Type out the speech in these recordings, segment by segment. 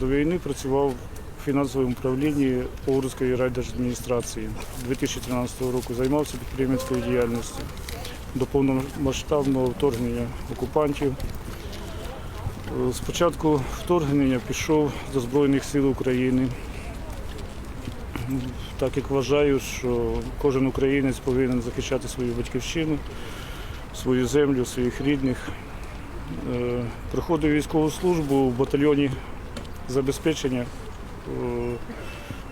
До війни працював в фінансовому управлінні Овруцької райдержадміністрації. 2013 року займався підприємницькою діяльністю до повномасштабного вторгнення окупантів. Е, З початку вторгнення пішов до Збройних сил України. Так як вважаю, що кожен українець повинен захищати свою батьківщину, свою землю, своїх рідних. Е, Проходив військову службу в батальйоні забезпечення е,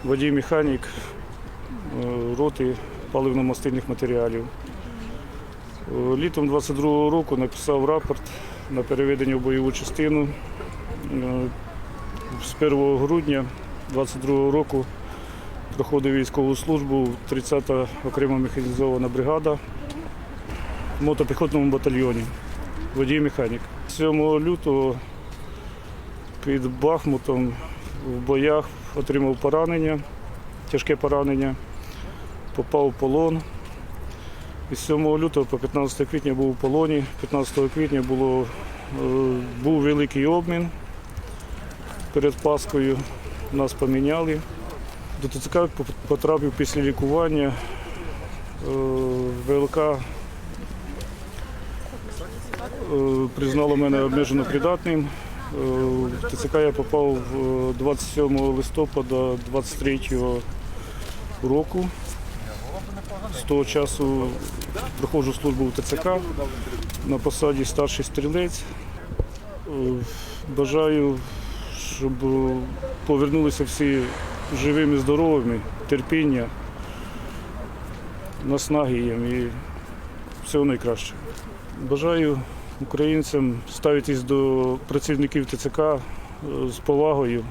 водій-механік е, роти паливно-мастильних матеріалів. Е, Літом 22-го року написав рапорт на переведення в бойову частину. З 1 грудня 22-го року проходив військову службу 30-та окрема механізована бригада в мотопіхотному батальйоні. Водій-механік. 7 лютого під Бахмутом в боях отримав поранення, тяжке поранення, попав в полон. Із 7 лютого по 15 квітня був у полоні. 15 квітня було, е, був великий обмін перед Паскою. Нас поміняли. До ТЦК потрапив після лікування. Е, ВЛК е, признало мене обмежено придатним. Е, В ТЦК я попав 27 листопада 23 року. З того часу проходжу службу в ТЦК на посаді старший стрілець. Е, Бажаю, щоб повернулися всі живими, здоровими, терпіння, наснаги їм і всього найкращого. Бажаю українцям ставитись до працівників ТЦК е, з повагою,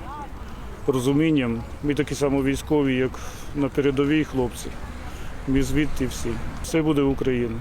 розумінням. Ми такі само військові, як на передовій хлопці. Ми звідти всі. Все буде Україна.